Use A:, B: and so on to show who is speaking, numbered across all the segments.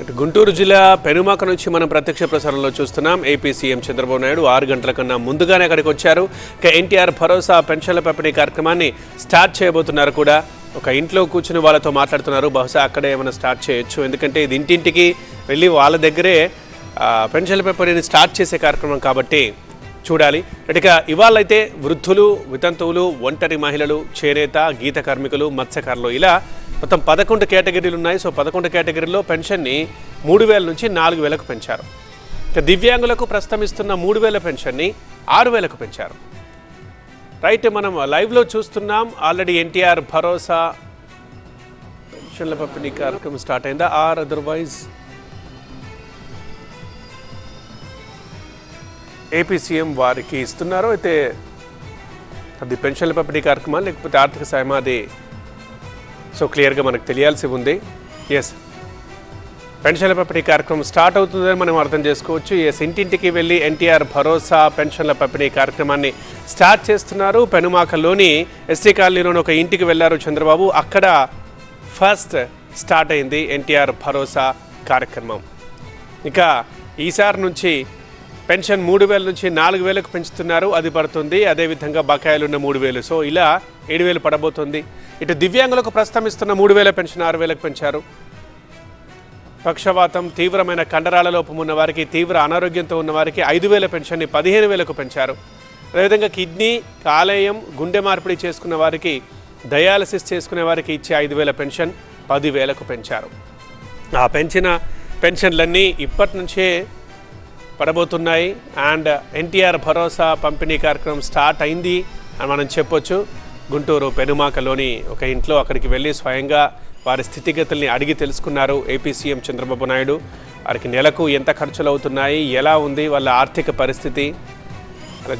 A: ఇటు గుంటూరు జిల్లా పెనుమాక నుంచి మనం ప్రత్యక్ష ప్రసారంలో చూస్తున్నాం. ఏపీ సీఎం చంద్రబాబు నాయుడు ఆరు గంటల కన్నా ముందుగానే అక్కడికి వచ్చారు. ఇక ఎన్టీఆర్ భరోసా పెన్షన్ల పంపిణీ కార్యక్రమాన్ని స్టార్ట్ చేయబోతున్నారు కూడా. ఒక ఇంట్లో కూర్చుని వాళ్ళతో మాట్లాడుతున్నారు. బహుశా అక్కడే ఏమైనా స్టార్ట్ చేయొచ్చు. ఎందుకంటే ఇది ఇంటింటికి వెళ్ళి వాళ్ళ దగ్గరే పెన్షన్ల పంపిణీని స్టార్ట్ చేసే కార్యక్రమం కాబట్టి చూడాలి. ఇక ఇవాళైతే వృద్ధులు వితంతువులు ఒంటరి మహిళలు చేనేత గీత కార్మికులు మత్స్యకారులు ఇలా మొత్తం పదకొండు కేటగిరీలు ఉన్నాయి. సో పదకొండు కేటగిరీలో పెన్షన్ని మూడు వేల నుంచి నాలుగు వేలకు పెంచారు. ఇక దివ్యాంగులకు ప్రస్తుతం ఇస్తున్న మూడు వేల పెన్షన్ని ఆరు వేలకు పెంచారు. రైట్ మనం లైవ్లో చూస్తున్నాం. ఆల్రెడీ ఎన్టీఆర్ భరోసా పెన్షన్ల పంపిణీ కార్యక్రమం స్టార్ట్ అయిందా? ఆర్ అదర్వైజ్ ఏపీ సీఎం వారికి ఇస్తున్నారు. అయితే అది పెన్షన్ల పంపిణీ కార్యక్రమం లేకపోతే ఆర్థిక సాయం అది? సో క్లియర్గా మనకు తెలియాల్సి ఉంది. ఎస్ పెన్షన్ల పంపిణీ కార్యక్రమం స్టార్ట్ అవుతుందని మనం అర్థం చేసుకోవచ్చు. ఎస్ ఇంటింటికి వెళ్ళి ఎన్టీఆర్ భరోసా పెన్షన్ల పంపిణీ కార్యక్రమాన్ని స్టార్ట్ చేస్తున్నారు. పెనుమాకలోని ఎస్టీ కాలనీలోని ఒక ఇంటికి వెళ్ళారు చంద్రబాబు. అక్కడ ఫస్ట్ స్టార్ట్ అయింది ఎన్టీఆర్ భరోసా కార్యక్రమం. ఇక ఈసారి నుంచి పెన్షన్ మూడు వేల నుంచి నాలుగు వేలకు పెంచుతున్నారు అది పడుతుంది. అదేవిధంగా బకాయిలు ఉన్న మూడు వేలు. సో ఇలా ఏడు వేలు పడబోతుంది. ఇటు దివ్యాంగులకు ప్రస్తమిస్తున్న మూడు వేల పెన్షన్ ఆరు వేలకు పెంచారు. పక్షవాతం తీవ్రమైన కండరాల లోపం ఉన్న వారికి తీవ్ర అనారోగ్యంతో ఉన్న వారికి ఐదు వేల పెన్షన్ని పదిహేను వేలకు పెంచారు. అదేవిధంగా కిడ్నీ కాలేయం గుండె మార్పిడి చేసుకున్న వారికి డయాలసిస్ చేసుకునే వారికి ఇచ్చే ఐదు వేల పెన్షన్ పదివేలకు పెంచారు. ఆ పెంచిన పెన్షన్లన్నీ ఇప్పటి నుంచే పడబోతున్నాయి. అండ్ ఎన్టీఆర్ భరోసా పంపిణీ కార్యక్రమం స్టార్ట్ అయింది అని మనం చెప్పొచ్చు. గుంటూరు పెనుమాకలోని ఒక ఇంట్లో అక్కడికి వెళ్ళి స్వయంగా వారి స్థితిగతుల్ని అడిగి తెలుసుకున్నారు ఏపీ సీఎం చంద్రబాబు నాయుడు. వారికి నెలకు ఎంత ఖర్చులు అవుతున్నాయి ఎలా ఉంది వాళ్ళ ఆర్థిక పరిస్థితి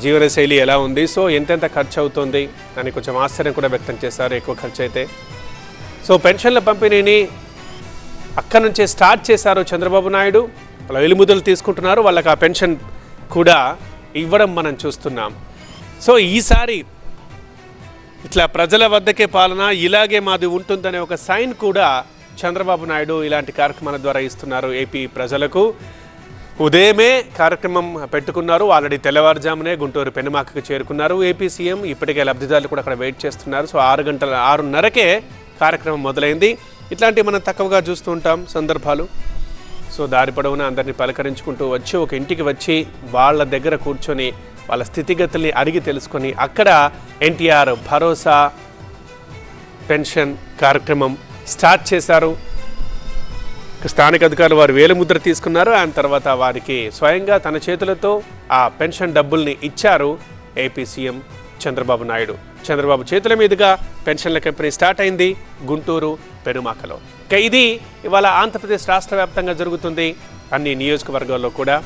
A: జీవనశైలి ఎలా ఉంది సో ఎంతెంత ఖర్చు అవుతుంది అని కొంచెం ఆశ్చర్యం కూడా వ్యక్తం చేశారు ఎక్కువ ఖర్చు అయితే సో పెన్షన్ల పంపిణీని అక్కడి నుంచే స్టార్ట్ చేశారు చంద్రబాబు నాయుడు. వాళ్ళ వెలుముదలు తీసుకుంటున్నారు. వాళ్ళకి ఆ పెన్షన్ కూడా ఇవ్వడం మనం చూస్తున్నాం. సో ఈసారి ఇట్లా ప్రజల వద్దకే పాలన ఇలాగే మాది ఉంటుందనే ఒక సైన్ కూడా చంద్రబాబు నాయుడు ఇలాంటి కార్యక్రమాల ద్వారా ఇస్తున్నారు ఏపీ ప్రజలకు. ఉదయమే కార్యక్రమం పెట్టుకున్నారు. ఆల్రెడీ తెల్లవారుజామునే గుంటూరు పెనుమాకకు చేరుకున్నారు ఏపీ సీఎం. ఇప్పటికే లబ్ధిదారులు కూడా అక్కడ వెయిట్ చేస్తున్నారు. సో ఆరు గంటల ఆరున్నరకే కార్యక్రమం మొదలైంది. ఇట్లాంటివి మనం తక్కువగా చూస్తూ ఉంటాం సందర్భాలు. సో దారి పొడవునా అందరినీ పలకరించుకుంటూ వచ్చి ఒక ఇంటికి వచ్చి వాళ్ళ దగ్గర కూర్చొని వాళ్ళ స్థితిగతుల్ని అడిగి తెలుసుకొని అక్కడ ఎన్టీఆర్ భరోసా పెన్షన్ కార్యక్రమం స్టార్ట్ చేశారు. స్థానిక అధికారులు వారు వేలిముద్ర తీసుకున్నారు. ఆయన తర్వాత వారికి స్వయంగా తన చేతులతో ఆ పెన్షన్ డబ్బుల్ని ఇచ్చారు. AP CM Chandrababu Naidu. Chandrababu చేతుల మీదుగా పెన్షన్ల కంపెనీ స్టార్ట్ అయింది. గుంటూరు పెనుమాకలో. ఇక ఇది ఇవాళ ఆంధ్రప్రదేశ్ రాష్ట్ర వ్యాప్తంగా జరుగుతుంది అన్ని నియోజకవర్గాల్లో కూడా.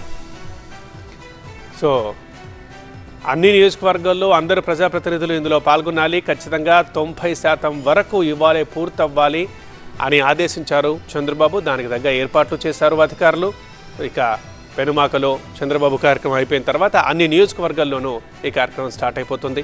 A: సో అన్ని నియోజకవర్గాల్లో అందరు ప్రజాప్రతినిధులు ఇందులో పాల్గొనాలి. ఖచ్చితంగా తొంభై శాతం వరకు ఇవ్వాలి పూర్తవ్వాలి అని ఆదేశించారు చంద్రబాబు. దానికి తగ్గ ఏర్పాట్లు చేశారు అధికారులు. ఇక పెనుమాకలో చంద్రబాబు కార్యక్రమం అయిపోయిన తర్వాత అన్ని నియోజకవర్గాల్లోనూ ఈ కార్యక్రమం స్టార్ట్ అయిపోతుంది.